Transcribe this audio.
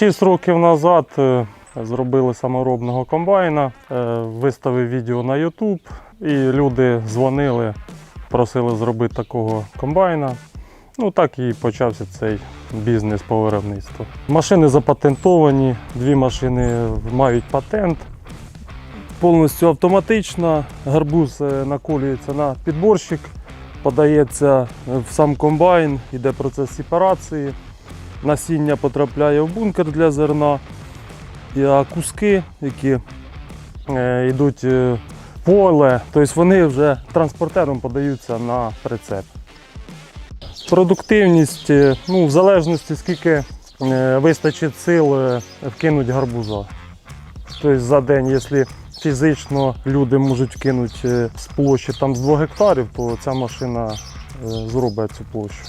Шість років назад е, зробили саморобного комбайна, е, виставив відео на YouTube, і люди дзвонили, просили зробити такого комбайна. Ну так і почався цей бізнес по виробництву. Машини запатентовані, дві машини мають патент. Повністю автоматично. Гарбуз е, наколюється на підборщик, подається в сам комбайн, йде процес сепарації. Насіння потрапляє в бункер для зерна, а куски, які е, йдуть е, поле, тобто вони вже транспортером подаються на прицеп. Продуктивність, е, ну, в залежності скільки вистачить сил вкинути гарбуза. Тобто за день, якщо фізично люди можуть вкинути е, з площі там, з 2 гектарів, то ця машина зробить цю площу.